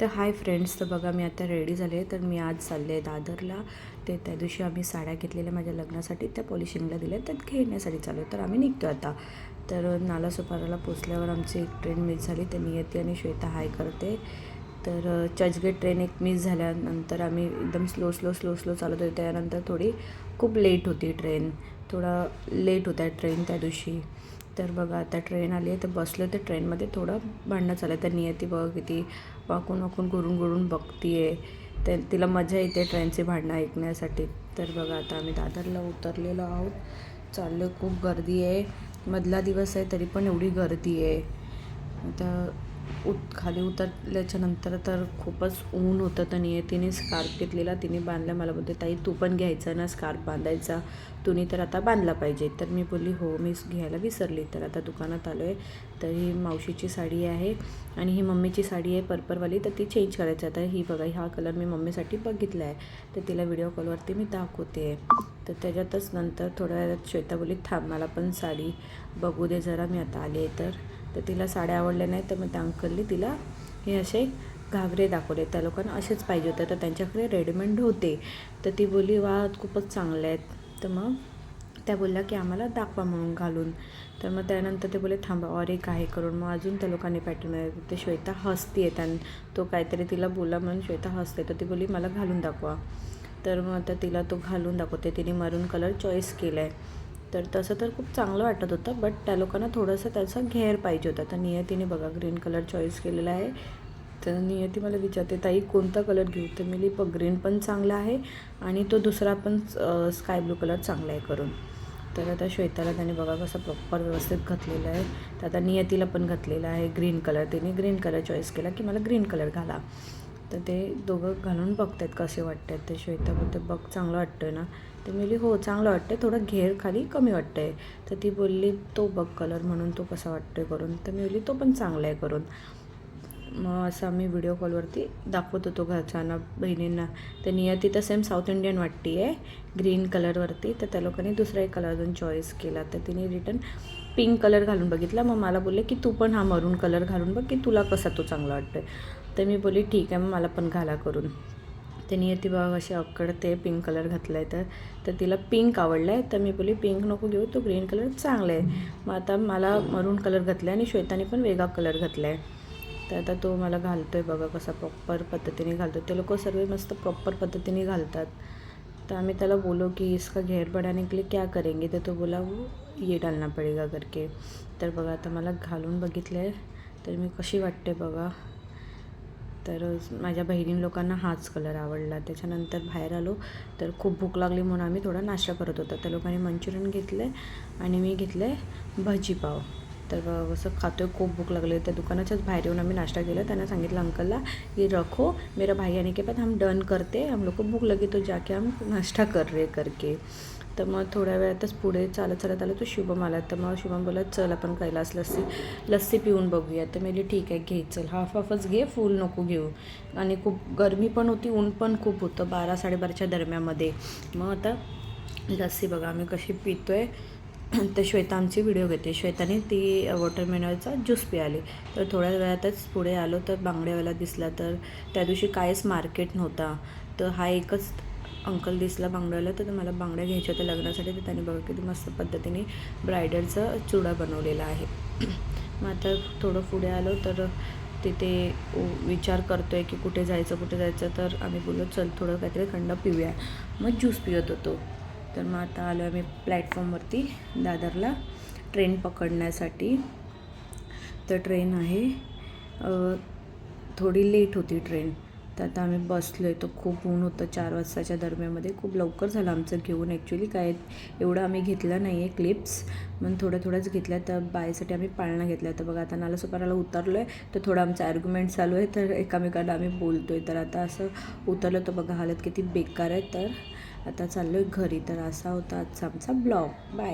तर hi friends तर बघा मी आता रेडी झाले. तर मी आज चालले आहे दादरला. ते त्या दिवशी आम्ही साड्या घेतलेल्या माझ्या लग्नासाठी त्या पॉलिशिंगला दिल्या त्यात घेण्यासाठी चालू आहे. तर आम्ही निघतो आता. तर नाला सुपाराला पोचल्यावर आमची एक ट्रेन मिस झाली. तर नियती आणि श्वेता हाय करते. तर चर्चगेट ट्रेन एक मिस झाल्यानंतर आम्ही एकदम स्लो स्लो स्लो स्लो चालत होते. त्यानंतर थोडी खूप लेट होती ट्रेन थोडा लेट होत्या ट्रेन त्या दिवशी. तर बघा आता ट्रेन आली आहे तर बसलो तर ट्रेनमध्ये थोडं भांडणं चाललं आहे. तर नियती बघ किती वाकून वाकून गुरून गुरून बघती आहे तर तिला मजा येते ट्रेनचे भांडणं ऐकण्यासाठी. तर बघा आता आम्ही दादरला उतरलेलो आहोत. चाललो खूप गर्दी आहे. मधला दिवस आहे तरी पण एवढी गर्दी आहे. आता उत खाली उतरल्याच्यानंतर तर खूपच ऊन होतं तर नियतीने स्कार्फ घेतलेला तिने बांधला. मला बोलते ताई तू पण घ्यायचा ना स्कार्फ बांधायचा? तुम्ही तर आता बांधला पाहिजे. तर मी बोलली हो मी घ्यायला विसरली. तर आता दुकानात आलो आहे तर ही मावशीची साडी आहे आणि ही मम्मीची साडी आहे पर्परवाली तर ती चेंज करायची. आता ही बघा हा कलर मी मम्मीसाठी बघितला आहे. तर तिला व्हिडिओ कॉलवरती मी दाखवते. तर त्याच्यातच नंतर थोड्या वेळात श्वेता बोली थांब मला पण साडी बघू दे जरा. मी आता आले तर. तर तिला साड्या आवडल्या नाही तर मग त्या अंकलनी तिला हे असे घागरे दाखवले. त्या लोकांना असेच पाहिजे होते. तर त्यांच्याकडे रेडीमेड होते. तर ती बोली वा खूपच चांगले आहेत. तर मग त्या बोलल्या की आम्हाला दाखवा म्हणून घालून. तर मग त्यानंतर ते बोले थांबा और एक आहे करून. मग अजून त्या लोकांनी पॅटर्न ते श्वेता हसती आहे त्यां तो काहीतरी तिला बोला म्हणून श्वेता हसते. तर ती बोली मला घालून दाखवा. तर मग आता तिला तो घालून दाखवते. तिने मरून कलर चॉईस केला आहे तर तसं तर खूप चांगलं वाटत होतं बट त्या लोकांना थोडंसं त्याचा घेर पाहिजे होता. तर नियतीने बघा ग्रीन कलर चॉईस केलेला आहे. तर नियती मला विचारते ताई कोणता कलर घेऊ? तर मी लिप ग्रीन पण चांगला आहे आणि तो दुसरा पण स्काय ब्लू कलर चांगला आहे करून. तर आता श्वेताला त्याने बघा कसं प्रॉपर व्यवस्थित घातलेलं आहे. तर आता नियतीला पण घातलेलं आहे ग्रीन कलर तिने ग्रीन कलर चॉईस केला की मला ग्रीन कलर घाला. तर ते दोघं घालून बघतात कसे वाटत आहेत ते श्वेता बोलते बघ चांगलं वाटतं आहे ना? तर मी हो चांगलं वाटतं आहे थोडं घेर खाली कमी वाटतं आहे तर ती बोलली तो बघ कलर म्हणून तो कसा वाटतो आहे करून. तर मी बोलली तो पण चांगला आहे करून. मग असं आम्ही व्हिडिओ कॉलवरती दाखवत होतो घरच्यांना बहिणींना. तर नियती तर सेम साऊथ इंडियन वाटती आहे ग्रीन कलरवरती तर त्या लोकांनी दुसरा एक कलर अजून चॉईस केला. तर तिने रिटर्न पिंक कलर घालून बघितला. मग मला बोलले की तू पण हा मरून कलर घालून बघ की तुला कसा तो चांगला वाटतोय. आहे तर मी बोलली ठीक आहे मग मला पण घाला करून. ते नियती बाबा अशी अकडते पिंक कलर घातला आहे तर तर तिला पिंक आवडला आहे तर मी बोलली पिंक नको घेऊ तो ग्रीन कलर चांगला आहे मग आता मला मरून कलर घातला आहे आणि श्वेताने पण वेगळा कलर घातला आहे तर आता तो मला घालतो आहे बघा कसा प्रॉपर पद्धतीने घालतो ते लोक सर्व मस्त प्रॉपर पद्धतीने घालतात. तर आम्ही त्याला बोलो कि इसका घेर बढ़ाने के लिए क्या करेंगे? तर तो बोला वो ये डालना पडेगा करके. तर बघा आता मला घालून बघितलं आहे तर मी कशी वाटते बघा. तर माझ्या बहिणी लोकांना हाच कलर आवडला. त्याच्यानंतर बाहेर आलो. तर खूप भूक लागली म्हणून आम्ही थोडा नाश्ता करत होतो. त्या लोकांनी मंचुरियन घेतलं आणि मी घेतलं आहे भजीपाव. तर असं खातोय खूप भूक लागली त्या दुकानाच्याच बाहेर येऊन आम्ही नाश्ता केला. त्यांना सांगितलं अंकलला की रखो. मेरा भाई आने के बाद हम डन करते. हम लोग को भूक लगी तो जाके हम नाश्ता कर रहे करके. तर मग थोड्या वेळातच पुढे चालत चालत आलं तो शुभम आला. तर मग शुभम बोला चल आपण कैलास लस्सी लस्सी पिऊन बघूया. तर मी ठीक आहे घे चल. हाफ हाफच घे फुल नको घेऊ. आणि खूप गरमी पण होती ऊन पण खूप होतं बारा साडेबाराच्या दरम्यानमध्ये. मग आता लस्सी बघा आम्ही कशी पितो आहे तर श्वेता आमची व्हिडिओ घेते. श्वेताने ती वॉटरमेलनचा ज्यूस पियाली. तर थोड्या वेळातच पुढे आलो तर बांगड्यावाला दिसला तर त्या दिवशी काहीच मार्केट नव्हता. तर हा एकच अंकल दिसला बांगड्याला तर मला बांगड्या घ्यायच्या होत्या लग्नासाठी. तर त्याने बघा किती मस्त पद्धतीने ब्रायडलचा चुडा बनवलेला आहे. मग आता थोडं पुढे आलो तर तिथे विचार करतो आहे की कुठे जायचं कुठे जायचं. तर आम्ही बोललो चल थोडं काहीतरी थंड पिऊया. मग ज्यूस पियत होतो. तर मग आता आलो आहे आम्ही प्लॅटफॉर्मवरती दादरला. ट्रेन पकडण्यासाठी. तर ट्रेन आहे. थोडी लेट होती ट्रेन तर आता आम्ही बसलो आहे तो खूप ऊन होतं चार वाजताच्या दरम्यामध्ये खूप लवकर झालं आमचं घेऊन. ॲक्च्युली काय एवढं आम्ही घेतलं नाही आहे क्लिप्स मग थोडं थोड्याच घेतल्या. तर बायसाठी आम्ही पाळणा घेतल्या. तर बघा आता नाला सुपाराला उतरलो आहे तर थोडं आमचं आर्ग्युमेंट चालू आहे. तर एकामेकाला आम्ही बोलतो आहे तर आता असं उतरलं. तर बघा हालत किती बेकार आहे. तर आता चाललो आहे घरी तर असा होता आजचा आमचा ब्लॉग. बाय